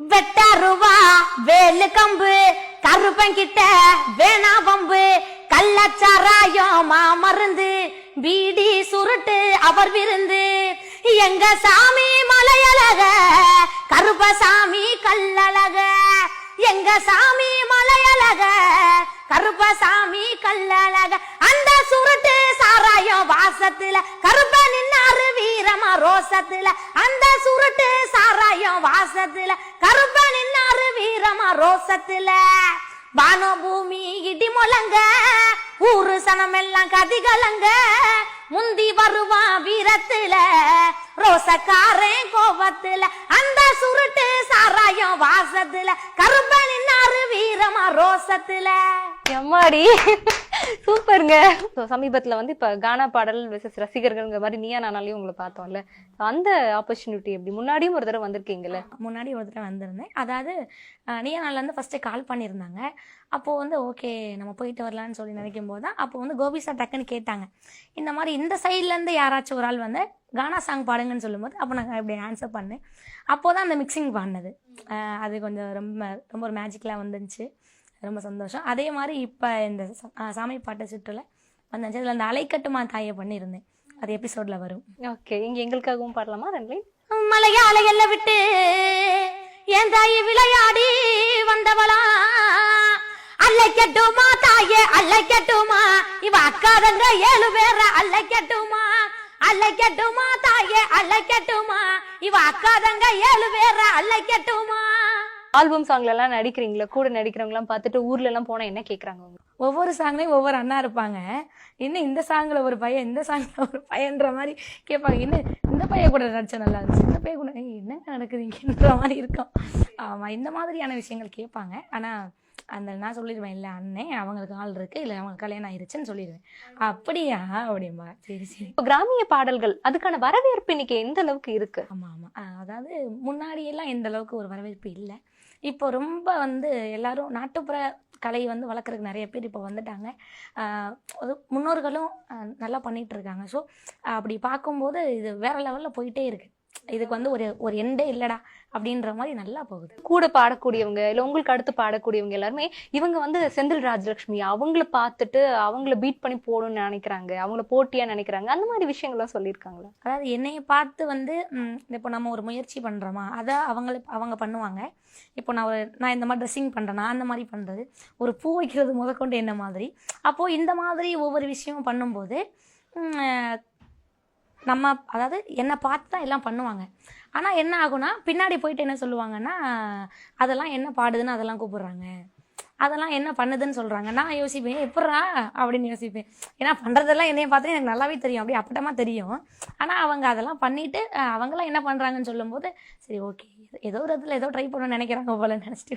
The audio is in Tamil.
வெட்டாருவா வேலு கம்பு கருப்பங்கிட்ட வேணா பம்பு கள்ளச்சாராயம் மாமருந்து பீடி சுருட்டு அவர் விருந்து. எங்க சாமி மலையழக கருப்பசாமி கல்லழக. எங்க சாமி மலையழக கருப்பசாமி கல்லழக. அந்த சுருட்டு சாராயம் வாசத்துல கருப்ப நின்னாரு. வீரமா ரோசத்துல அந்த சுருட்டு சாராயம் வாசத்துல கருப்ப நின்னாரு வீரமா ரோசத்துல. வானோ பூமி இடி முழங்க ஊரு சனம் எல்லாம் கதிகலங்க முந்தி வருவான் வீரத்துல. ரோசக்காரன் கோபத்துல அந்த சுருட்டு சாராயம் வாசத்துல கருப்ப நின்னாரு வீரமா ரோசத்துல. எம்மாடி? சூப்பருங்க. ஸோ சமீபத்தில் வந்து இப்போ கானா பாடல் விசஸ் ரசிகர்கள்ங்கிற மாதிரி நீயா நானாலையும் உங்களை பார்த்தோம்ல. அந்த ஆப்பர்ச்சுனிட்டி எப்படி? முன்னாடியும் ஒரு தடவை வந்திருக்கீங்களே முன்னாடி ஒரு தடவை வந்திருந்தேன். அதாவது அஹ், நீயா நாள்லேருந்து ஃபஸ்ட்டு கால் பண்ணியிருந்தாங்க. அப்போது வந்து ஓகே நம்ம போயிட்டு வரலான்னு சொல்லி நினைக்கும் போது தான் அப்போ வந்து கோபி சார் டக்குன்னு கேட்டாங்க. இந்த மாதிரி இந்த சைட்லேருந்து யாராச்சும் ஒரு ஆள் வந்து கானா சாங் பாடுங்கன்னு சொல்லும்போது அப்போ நாங்கள் இப்படி ஆன்சர் பண்ணேன். அப்போ தான் அந்த மிக்சிங் பாடினது அது கொஞ்சம் ரொம்ப ரொம்ப ஒரு மேஜிக்கலாக வந்துருந்துச்சு. ரொம்ப சந்தோஷம். அதே மாதிரி இப்போ இந்த சாமி பாட்டு சுற்றுல வந்துச்சு அதில் அந்த அலைக்கட்டுமா தாயை பண்ணியிருந்தேன். அது எபிசோடில் வரும். ஓகே இங்க எங்களுக்காகவும் பாடலாமா ரெண்டு? மலையாள எல்ல விட்டு என் தாய் விளையாடி வந்தவளா? அல்லைக்கட்டுமா தாயே அல்லைக்கட்டுமா இவ அக்காதங்க ஏழு பேர அல்லைக்கட்டுமா அல்லைக்கட்டுமா தாயே அல்லைக்கட்டுமா இவ அக்காதங்க ஏழு பேர அல்லைக்கட்டுமா ஆல்பம் சாங்ல எல்லாம் நடிக்கிறீங்களா? கூட நடிக்கிறவங்க எல்லாம் பார்த்துட்டு ஊர்ல எல்லாம் போனா என்ன கேக்குறாங்க ஒவ்வொரு சாங்லயும் ஒவ்வொரு அண்ணா இருப்பாங்க. என்ன இந்த சாங்ல ஒரு பையன் இந்த சாங்ல ஒரு பையன்ற மாதிரி கேட்பாங்க. என்ன இந்த பையன் கூட நடிச்சா நல்லா இருந்துச்சு இந்த பையன் கூட என்னங்க நடக்குது? இங்கன்ற மாதிரி இருக்கும். ஆமா இந்த மாதிரியான விஷயங்கள் கேட்பாங்க. ஆனா அந்த நான் சொல்லிடுவேன் இல்லை அண்ணன் அவங்களுக்கு ஆள் இருக்கு இல்லை அவங்களுக்கு கல்யாணம் ஆயிருச்சுன்னு சொல்லிடுவேன். அப்படியா? அப்படிம்பா. சரி சரி. இப்போ கிராமிய பாடல்கள் அதுக்கான வரவேற்பு இன்னைக்கு எந்த அளவுக்கு இருக்கு? ஆமாம் ஆமாம் அதாவது முன்னாடி எல்லாம் எந்த அளவுக்கு ஒரு வரவேற்பு இல்லை. இப்போ ரொம்ப வந்து எல்லாரும் நாட்டுப்புற கலை வந்து வளர்க்குறதுக்கு நிறைய பேர் இப்போ வந்துட்டாங்க. முன்னோர்களும் நல்லா பண்ணிட்டு இருக்காங்க. ஸோ அப்படி பார்க்கும்போது இது வேற லெவலில் போயிட்டே இருக்கு. இதுக்கு வந்து ஒரு ஒரு எண்டே இல்லடா அப்படின்ற மாதிரி நல்லா போகுது. கூட பாடக்கூடியவங்க இல்ல உங்களுக்கு அடுத்து பாடக்கூடியவங்க எல்லாருமே இவங்க வந்து செந்தில் ராஜலட்சுமி அவங்கள பார்த்துட்டு அவங்கள பீட் பண்ணி போகணும்னு நினைக்கிறாங்க அவங்கள போட்டியா நினைக்கிறாங்க அந்த மாதிரி விஷயங்கள்லாம் சொல்லியிருக்காங்களா? அதாவது என்னைய பார்த்து வந்து இப்போ நம்ம ஒரு முயற்சி பண்ணுறோமா அதை அவங்கள அவங்க பண்ணுவாங்க. இப்போ நான் ஒரு நான் இந்த மாதிரி ட்ரெஸ்ஸிங் பண்ணுறேன் நான் அந்த மாதிரி பண்ணுறது ஒரு பூ வைக்கிறது முதற்கொண்டு என்ன மாதிரி? அப்போது இந்த மாதிரி ஒவ்வொரு விஷயமும் பண்ணும்போது நம்ம அதாவது என்னை பார்த்து தான் எல்லாம் பண்ணுவாங்க. ஆனால் என்ன ஆகும்னா பின்னாடி போயிட்டு என்ன சொல்லுவாங்கன்னா அதெல்லாம் என்ன பாடுதுன்னு அதெல்லாம் கூப்பிடுறாங்க. அதெல்லாம் என்ன பண்ணுதுன்னு சொல்கிறாங்க நான் யோசிப்பேன் எப்பட்றா? அப்படின்னு யோசிப்பேன். ஏன்னா பண்ணுறதெல்லாம் என்னைய பார்த்து எனக்கு நல்லாவே தெரியும். அப்படி அப்பட்டமா தெரியும். ஆனால் அவங்க அதெல்லாம் பண்ணிட்டு அவங்களாம் என்ன பண்ணுறாங்கன்னு சொல்லும்போது சரி ஓகே. ஏதோ ஒரு இதில் ஏதோ ட்ரை பண்ணணும்னு நினைக்கிறாங்க போல நினச்சிட்டு